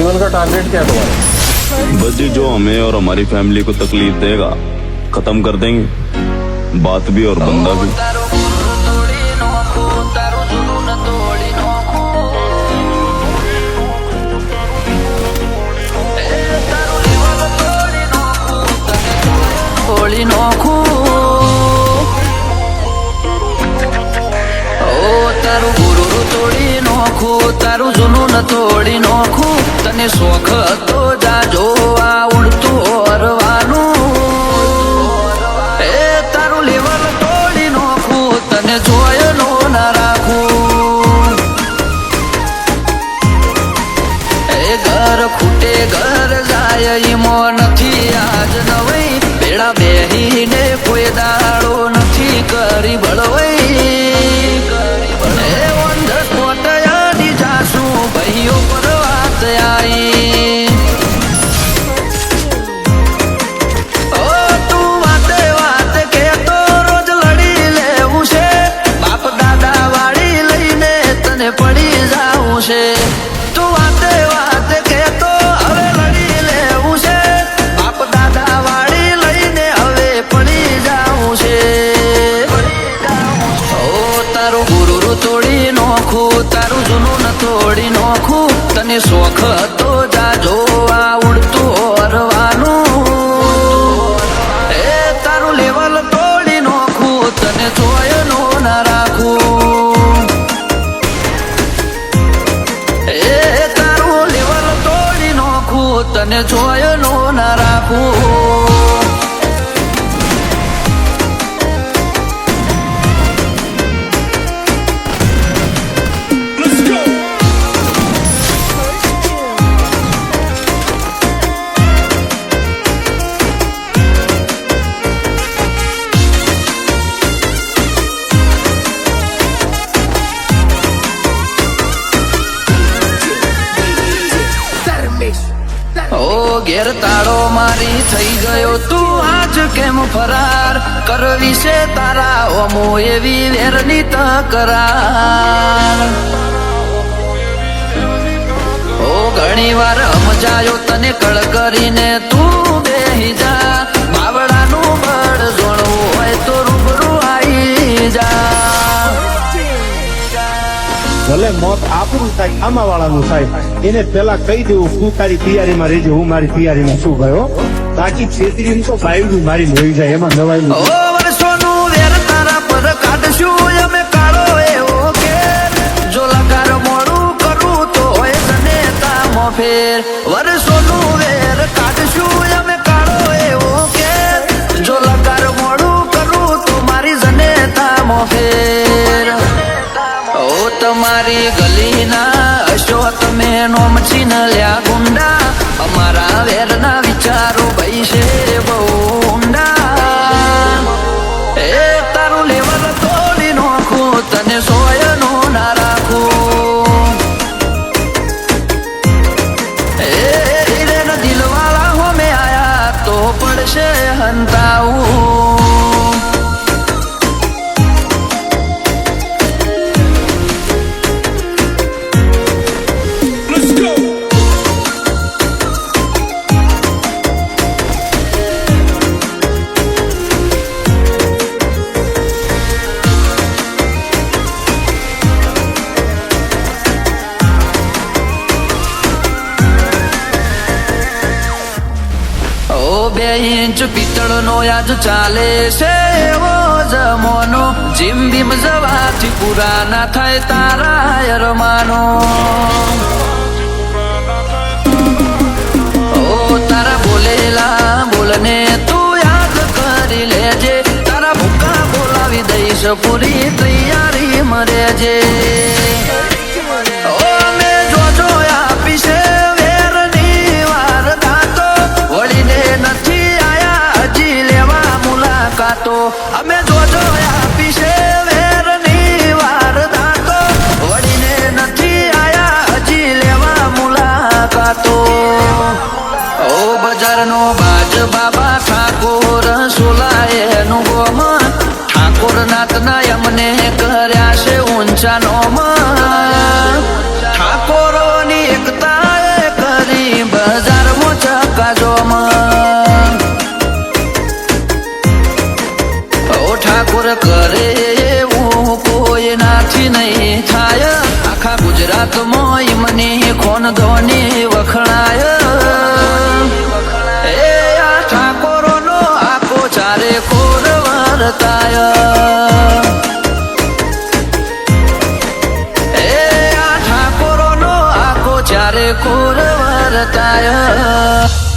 जीवन का टारगेट क्या है तुम्हारा? बस जी जो हमें और हमारी फैमिली को तकलीफ़ देगा खत्म कर देंगे। बात भी और बंदा भी। होली नोखू નોખું, તારું જૂનું ન તોડી નોખું. તને શોખ હતો જાજો આ ઉડતું ઓરવાનું. એ તારું લેવલ તોડી નોખું, તને જોયનો ના રાખું. એ ઘર ખૂટે ઘર જાય, ઈમો નથી આજ નવી. બેડા બેહીને કોઈ દાડો તોડી નોખું તને શોખ હતો. ઘેર તાળો મારી થઈ ગયો. તું આજ કેમ ફરાર? કરવી છે તારા ઓમો એવી વેરની તકરાર. ઓ, ઘણી વાર સમજાયો તને કળ કરીને તું બેહી જા. બાવડાનું બળ જોણવું હોય તો રૂબરૂ આવી જા. ભલે મોત થાય આમાં વાળાનું થાય એને પેલા કહી દેવું તું તારી તૈયારીમાં રહેજે હું મારી તૈયારીમાં શું ગયો બાકી છેતરી તો બાયડું મારી મોઈ જાય એમાં તામો ફેર વર્ષોનું વેર કાઢશું અમે કાળો એવો કે જો લગાર મોડું કરું તો મારી જનેતા મોફેર. ઓ તમારી નોમચી લ્યા ગુંડા. અમારા વેરના વિચારો ભાઈ છે બહુ ઊંડા એ તારું લેવલ તોડી નોખું, તને સોયનો ના રાખું. એ દિલવાળા હોમે આયા, તો પડશે હંતાવું. બે ઇંચ પિત્તળનો આજ ચાલે છે. એવો જમોનો જીમ બીમ જવાથી પૂરા ના થાય તારા અરમાનો ઓ તારા બોલેલા બોલને તું યાદ કરી લેજે. તારા ભૂકા બોલાવી દઈશ પૂરી તૈયારી મરે છે ધોન ધોની વખણાય. એ આ ઠાકોરો નો આખો ચારે કોર વરતાય. એ આ ઠાકોરો નો આખો ચારે કોર વર્તાય.